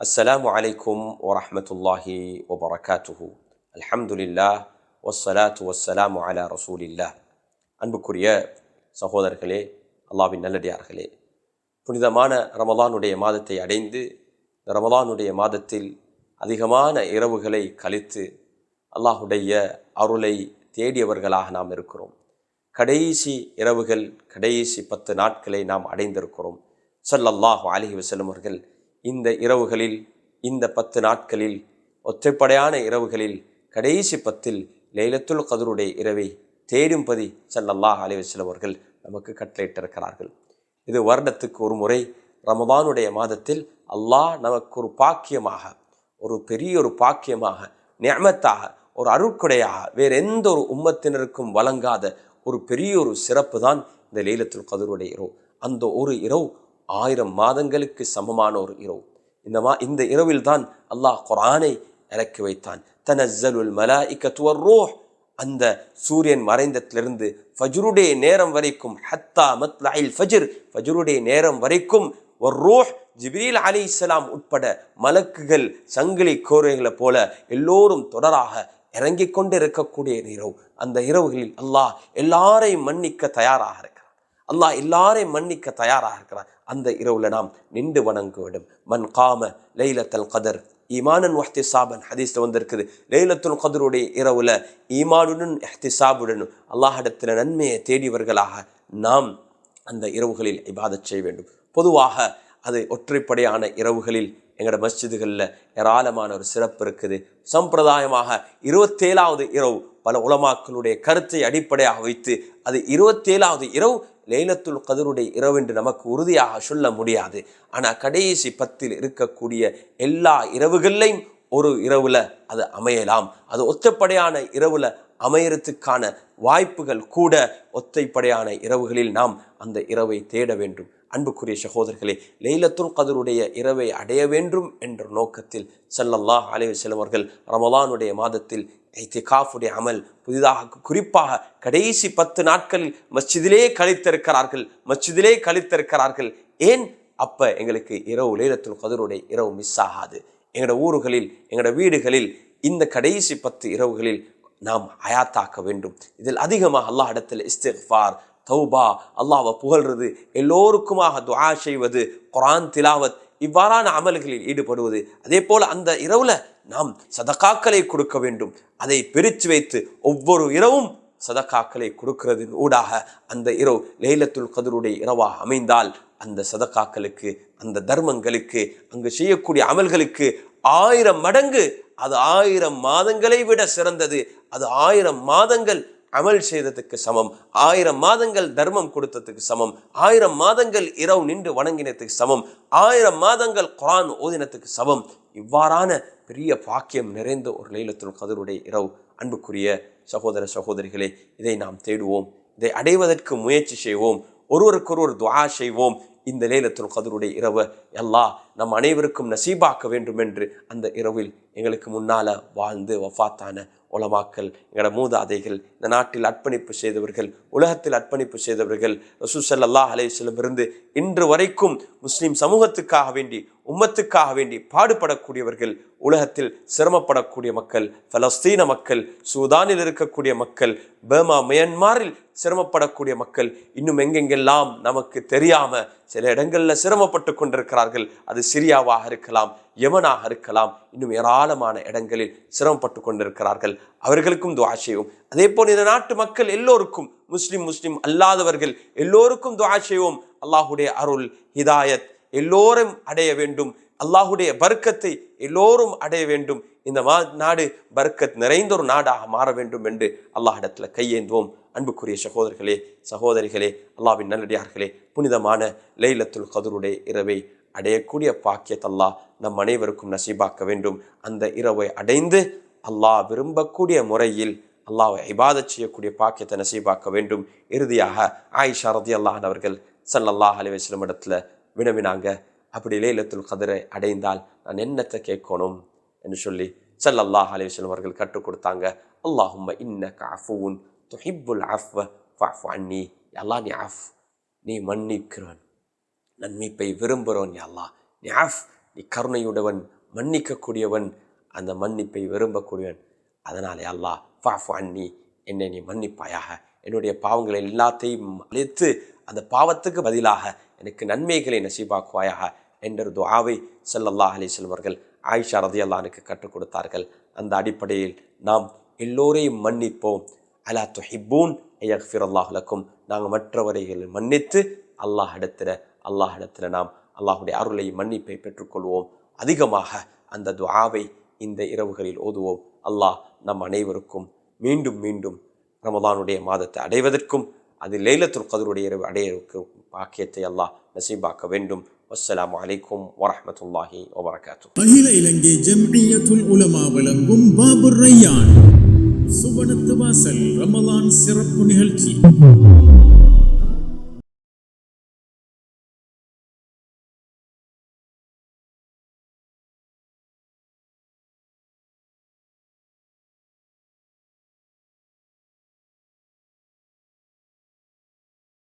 السلام عليكم ورحمة الله وبركاته الحمد لله والصلاة والسلام على رسول الله அன்புக்குரிய சகோதரர்களே அல்லாவின் நல்லடியார்களே புனிதமான ரமலானுடைய மாதத்தை அடைந்து இந்த ரமலானுடைய மாதத்தில் அதிகமான இரவுகளை கழித்து அல்லாஹுடைய அருளை தேடியவர்களாக நாம் இருக்கிறோம் கடைசி இரவுகள் கடைசி பத்து நாட்களை நாம் அடைந்திருக்கிறோம் ஸல்லல்லாஹு அலைஹி வஸல்லம் அவர்கள் இந்த இரவுகளில் இந்த பத்து நாட்களில் ஒற்றைப்படையான இரவுகளில் கடைசி பத்தில் லைலத்துல் கதருடைய இரவை தேடும்பதி சல்லல்லாஹ் அலைஹி அவர்கள் நமக்கு கட்டளையிட்டிருக்கிறார்கள். இது வருடத்துக்கு ஒரு முறை ரமதானுடைய மாதத்தில் அல்லாஹ் நமக்கு ஒரு பாக்கியமாக ஒரு பெரிய ஒரு பாக்கியமாக நியமத்தாக ஒரு அருட்கொடையாக வேறு எந்த ஒரு உம்மத்தினருக்கும் வழங்காத ஒரு பெரிய ஒரு சிறப்பு தான் இந்த லைலத்துல் கதருடைய இரவு. அந்த ஒரு இரவு ஆயிரம் மாதங்களுக்கு சமமான ஒரு இரவு. இந்த மா இந்த இரவில் தான் அல்லாஹ் குரானை இறக்கி வைத்தான். தனஸ்ஸலுல் மலாஇக்கத்துவர் வர்ரூஹ். அந்த சூரியன் மறைந்தத்திலிருந்து ஃபஜ்ருடைய நேரம் வரைக்கும் ஹத்தா மத்லாயில் ஃபஜ்ர் ஃபஜ்ருடைய நேரம் வரைக்கும் வர்ரூஹ். ஜிப்ரீல் அலைஹிஸ்ஸலாம் உட்பட மலக்குகள் சங்கிலி கோரைகளை போல எல்லோரும் தொடராக இறங்கிக் கொண்டு இருக்கக்கூடிய இரவு. அந்த இரவுகளில் அல்லாஹ் எல்லாரையும் மன்னிக்க தயாராக இருக்கிறார் அல்லாஹ் எல்லாரையும் மன்னிக்க தயாராக இருக்கிறார் அந்த இரவுல நாம் நின்று வணங்க வேண்டும். மன் காம லைலத்தல் கதர். ஈமானன் வஹ்திசாபன். ஹதீஸ்ல வந்திருக்குது. லைலத்துல் கதருடைய இரவுல ஈமானுடன் எஹ்திசாபுடனும் அல்லாஹிடத்தில் நன்மையை தேடியவர்களாக நாம் அந்த இரவுகளில் இபாதச் செய்ய வேண்டும். பொதுவாக அது ஒற்றைப்படையான இரவுகளில் எங்களோட மஸ்ஜிதுகளில் ஏராளமான ஒரு சிறப்பு இருக்குது. சம்பிரதாயமாக இருபத்தேழாவது இரவு பல உலமாக்களுடைய கருத்தை அடிப்படையாக வைத்து அது இருபத்தேழாவது இரவு லைலத்துல் கதருடைய இரவு என்று நமக்கு உறுதியாக சொல்ல முடியாது. ஆனால் கடைசி பத்தில் இருக்கக்கூடிய எல்லா இரவுகள்லையும் ஒரு இரவில் அது அமையலாம். அது ஒத்தைப்படையான இரவில் அமையறதுக்கான வாய்ப்புகள் கூட ஒத்தைப்படையான இரவுகளில் நாம் அந்த இரவை தேட வேண்டும். அன்புக்குரிய சகோதரர்களே லைலத்துல் கதருடைய இரவை அடைய வேண்டும் என்ற நோக்கத்தில் ஸல்லல்லாஹு அலைவு செல்வர்கள் அவர்கள் ரமலானுடைய மாதத்தில் ஐத்திகாஃபுடைய அமல் புதிதாக குறிப்பாக கடைசி பத்து நாட்களில் மஸ்ஜிதிலே கழித்திருக்கிறார்கள் மஸ்ஜிதிலே கழித்திருக்கிறார்கள். ஏன்? அப்போ எங்களுக்கு இரவு லைலத்துல் கதருடைய இரவு மிஸ் ஆகாது. எங்களோட ஊர்களில் எங்களோட வீடுகளில் இந்த கடைசி பத்து இரவுகளில் நாம் அயாத்தாக்க வேண்டும். இதில் அதிகமாக அல்லாஹ் இடத்தில் இஸ்திஃபார் தௌபா அல்லாவை புகழ்றது எல்லோருக்குமாக துவா செய்வது குரான் திலாவத் இவ்வாறான அமல்களில் ஈடுபடுவது. அதே போல் அந்த இரவில் நாம் சதக்காக்களை கொடுக்க வேண்டும். அதை பிரித்து வைத்து ஒவ்வொரு இரவும் சதக்காக்களை கொடுக்கிறதின் ஊடாக அந்த இரவு லேலத்துல் கதருடைய இரவாக அமைந்தால் அந்த சதக்காக்களுக்கு அந்த தர்மங்களுக்கு அங்கு செய்யக்கூடிய அமல்களுக்கு ஆயிரம் மடங்கு அது ஆயிரம் மாதங்களை விட சிறந்தது. அது ஆயிரம் மாதங்கள் அமல் செய்ததுக்கு சமம். ஆயிரம் மாதங்கள் தர்மம் கொடுத்ததுக்கு சமம். ஆயிரம் மாதங்கள் இரவு நின்று வணங்கினத்துக்கு சமம். ஆயிரம் மாதங்கள் குரான் ஓதினத்துக்கு சமம். இவ்வாறான பெரிய பாக்கியம் நிறைந்த ஒரு லைலத்துல் கதருடைய இரவு. அன்புக்குரிய சகோதர சகோதரிகளே இதை நாம் தேடுவோம். இதை அடைவதற்கு முயற்சி செய்வோம். ஒருவருக்கொருவர் துவா செய்வோம். இந்த லேலத்துல் கதருடைய இரவு. எல்லா நம் அனைவருக்கும் நசீபாக்க வேண்டும் என்று அந்த இரவில் எங்களுக்கு முன்னால வாழ்ந்து வஃபாத்தான உலமாக்கல் எங்களோட மூதாதைகள் இந்த நாட்டில் அர்ப்பணிப்பு செய்தவர்கள் உலகத்தில் அர்ப்பணிப்பு செய்தவர்கள் ரசூசல்லா அலையம் இன்று வரைக்கும் முஸ்லீம் சமூகத்துக்காக வேண்டி உம்மத்துக்காக வேண்டி பாடுபடக்கூடியவர்கள் உலகத்தில் சிரமப்படக்கூடிய மக்கள் பலஸ்தீன மக்கள் சூதானில் இருக்கக்கூடிய மக்கள் பர்மா மியன்மாரில் சிரமப்படக்கூடிய மக்கள் இன்னும் எங்கெங்கெல்லாம் நமக்கு தெரியாமல் சில இடங்களில் சிரமப்பட்டு கொண்டிருக்கிறார்கள் அது சிரியாவாக இருக்கலாம் யமனாக இருக்கலாம் இன்னும் ஏராளமான இடங்களில் சிரமப்பட்டு கொண்டிருக்கிறார்கள். அவர்களுக்கும் துவா செய்வோம். அதே போல் இந்த நாட்டு மக்கள் எல்லோருக்கும் முஸ்லிம் முஸ்லிம் அல்லாதவர்கள் எல்லோருக்கும் துவா செய்வோம். அல்லாஹுடைய அருள் ஹிதாயத் எல்லோரும் அடைய வேண்டும். அல்லாஹுடைய வர்க்கத்தை எல்லோரும் அடைய வேண்டும். இந்த மா நாடு பர்க்கத் நிறைந்த ஒரு நாடாக மாற வேண்டும் என்று அல்லாஹிடத்தில் கையேந்துவோம். அன்புக்குரிய சகோதரர்களே சகோதரிகளே அல்லாவின் நல்லடியார்களே புனிதமான லைலத்துல் கதருடைய இரவை அடையக்கூடிய பாக்கியத்தை அல்லாஹ் நம் அனைவருக்கும் நசீபாக்க வேண்டும். அந்த இரவை அடைந்து அல்லாஹ் விரும்பக்கூடிய முறையில் அல்லாவை இபாதத் செய்யக்கூடிய பாக்கியத்தை நசீபாக்க வேண்டும். இறுதியாக ஆயிஷா ரதி அல்லாஹன் அவர்கள் சல்லல்லாஹ் அலி இடத்துல வினவினாங்க. அப்படி லேலத்துல் கதிரை அடைந்தால் நான் என்னத்தை கேட்கணும் என்று சொல்லி சல்லல்லாஹ் அலி அவர்கள் கற்றுக் கொடுத்தாங்க. அல்லாஹும்ம இன்ன அஃபூன் துஹிப்புல் அஃப் ஃபஃபு அன்னி. அல்லாஹ் நீ அஃப் நீ மன்னிக்கிறவன். நன்மிப்பை விரும்புகிறோன் அல்லாஹ். நீ ஆஃப் நீ கருணையுடவன் மன்னிக்கக்கூடியவன் அந்த மன்னிப்பை விரும்பக்கூடியவன். அதனாலே அல்லாஹ் ஃபாஃப் அன்னி என்னை நீ மன்னிப்பாயாக. என்னுடைய பாவங்களை எல்லாத்தையும் அழைத்து அந்த பாவத்துக்கு பதிலாக எனக்கு நன்மைகளை நசீபாக்குவாயாக என்ற துவாவை செல்லல்லா அலி வஸல்லம் ஆயிஷா ரதியல்லானுக்கு கற்றுக் கொடுத்தார்கள். அந்த அடிப்படையில் நாம் எல்லோரையும் மன்னிப்போம். அலா துஹிப்பூன் ஐயக்ஃபிர் நாங்கள் மற்றவரைகளை மன்னித்து அல்லாஹ் இடத்துல அல்லாஹ் இடத்துல நாம் அல்லாஹுடைய அருளை மன்னிப்பை பெற்றுக்கொள்வோம். அதிகமாக அந்த துஆவை இந்த இரவுகளில் ஓதுவோம். அல்லாஹ் நம் அனைவருக்கும் மீண்டும் மீண்டும் ரமதானுடைய மாதத்தை அடைவதற்கும் அது லைலத்துல் கதருடைய இரவு அடையருக்கு பாக்கியத்தை அல்லாஹ் நசீபாக்க வேண்டும். வஸ்ஸலாமு அலைக்கும் வரஹ்மத்துல்லாஹி வபரகாத்து அகில இலங்கை ஜம்இய்யத்துல் உலமா வழங்கும் பாபுர் ரையான் சுவனத்து வாசல் ரமலான் சிறப்பு நிகழ்ச்சி.